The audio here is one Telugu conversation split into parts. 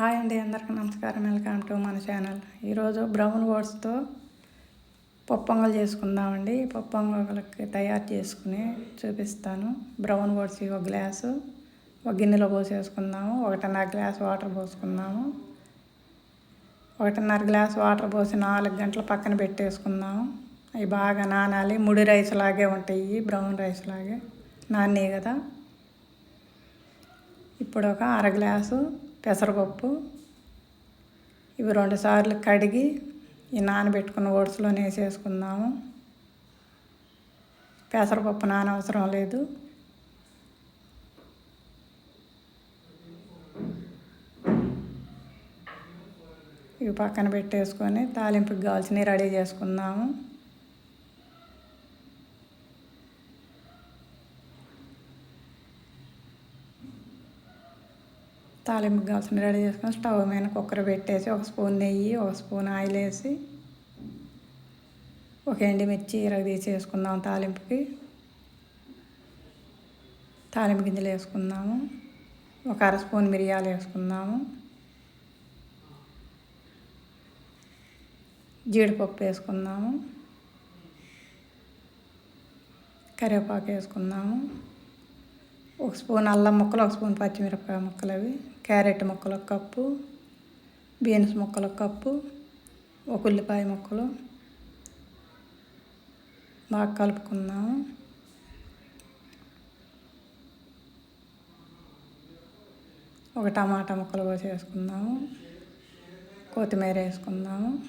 హాయ్ అండి అందరికీ నమస్కారం. వెల్కమ్ టు మన ఛానల్. ఈరోజు బ్రౌన్ ఓట్స్తో పొప్పొంగలు చేసుకుందామండి. పొప్పొంగలకి తయారు చేసుకుని చూపిస్తాను. బ్రౌన్ ఓట్స్ ఒక గ్లాసు ఒక గిన్నెలో పోసేసుకుందాము. ఒకటిన్నర గ్లాస్ వాటర్ పోసుకుందాము. ఒకటిన్నర గ్లాస్ వాటర్ పోసి నాలుగు గంటలు పక్కన పెట్టేసుకుందాము. అవి బాగా నానాలి. ముడి రైస్ లాగే ఉంటాయి బ్రౌన్ రైస్ లాగే. నాన్నే కదా. ఇప్పుడు ఒక అర గ్లాసు పెసరపప్పు ఇవి రెండు సార్లు కడిగి ఈ నానబెట్టుకున్న ఓట్స్లో వేసేసుకుందాము. పెసరపప్పు నానవసరం లేదు. ఇవి పక్కన పెట్టేసుకొని తాలింపుకి కావాల్సినవి రెడీ చేసుకుందాము. తాలింపు కావాల్సిన రెడీ చేసుకొని స్టవ్ మీద కుక్కర్ పెట్టేసి ఒక స్పూన్ నెయ్యి ఒక స్పూన్ ఆయిల్ వేసి ఒక ఎండిమిర్చి ఇరగ తీసేసుకుందాం తాలింపుకి. తాలింపు గింజలు వేసుకుందాము. ఒక అర స్పూన్ మిరియాలు వేసుకుందాము. జీడిపప్పు వేసుకుందాము. కరివేపాకు వేసుకుందాము. ఒక స్పూన్ అల్లం ముక్కలు ఒక స్పూన్ పచ్చిమిరపకాయ ముక్కలు అవి. క్యారెట్ ముక్కలు ఒక కప్పు బీన్స్ ముక్కలు ఒక కప్పు ఒక ఉల్లిపాయ ముక్కలు. బాగా కలుపుకుందాము. ఒక టమాటా ముక్కలు కోసి కొత్తిమీర వేసుకుందాము.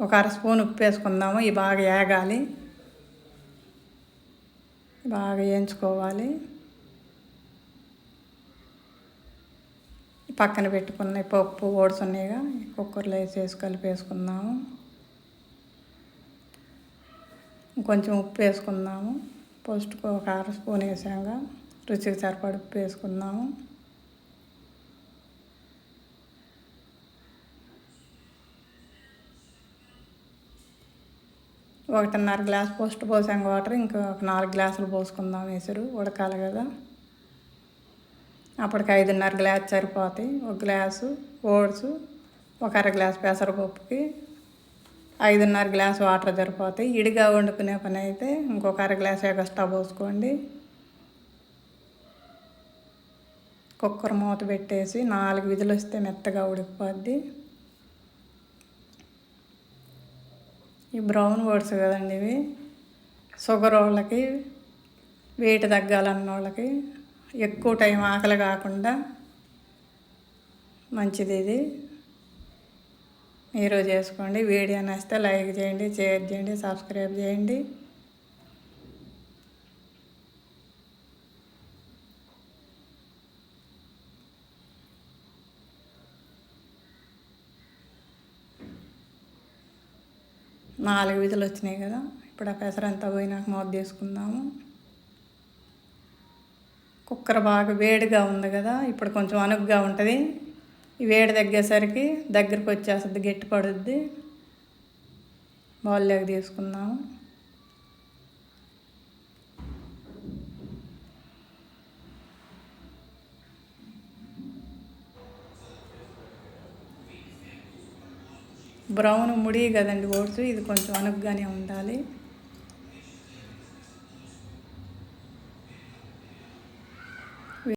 ఒక అర స్పూన్ ఉప్పు వేసుకుందాము. ఇవి బాగా ఏగాలి. బాగా వేయించుకోవాలి. పక్కన పెట్టుకున్న పప్పు ఓట్స్ ఉన్నాయిగా. కుక్కర్లో వేసేసి కలిపేసుకుందాము కొంచెం ఉప్పు వేసుకుందాము. ఫస్ట్ ఒక అర స్పూన్ వేసాక రుచికి సరిపడి ఉప్పు వేసుకుందాము. ఒకటిన్నర గ్లాస్ పోస్ట్ పోసాం వాటర్ ఇంకా ఒక నాలుగు గ్లాసులు పోసుకుందాం వేసారు. ఉడకాలి కదా. అప్పటికి ఐదున్నర గ్లాస్ సరిపోతాయి. ఒక గ్లాసు ఓట్స్ ఒక అర గ్లాస్ పెసరపప్పుకి ఐదున్నర గ్లాస్ వాటర్ సరిపోతాయి. ఇడిగా వండుకునే పని అయితే ఇంకొక అర గ్లాస్ ఎగస్ట్రా పోసుకోండి. కుక్కర్ మూత పెట్టేసి నాలుగు విధులు వస్తే మెత్తగా ఉడికిపోద్ది. ఈ బ్రౌన్ ఓట్స్ కదండి ఇవి. షుగర్ వాళ్ళకి వెయిట్ తగ్గాలన్న వాళ్ళకి ఎక్కువ టైం ఆకలి కాకుండా మంచిది ఇది మీరు చేసుకోండి. వీడియో నచ్చితే లైక్ చేయండి షేర్ చేయండి సబ్స్క్రైబ్ చేయండి. నాలుగు విధులు వచ్చినాయి కదా. ఇప్పుడు ఆ పెసరంతా పోయినాక మోత తీసుకుందాము కుక్కర్ బాగా వేడిగా ఉంది కదా ఇప్పుడు కొంచెం అనుగ్గా ఉంటుంది. ఈ వేడి తగ్గేసరికి దగ్గరికి వచ్చేస్తుంది గట్టి పడుద్ది. బౌల్లోకి తీసుకుందాము బ్రౌన్ ముడి కదండి ఓట్స్ ఇది కొంచెం అనుగుగానే ఉండాలి.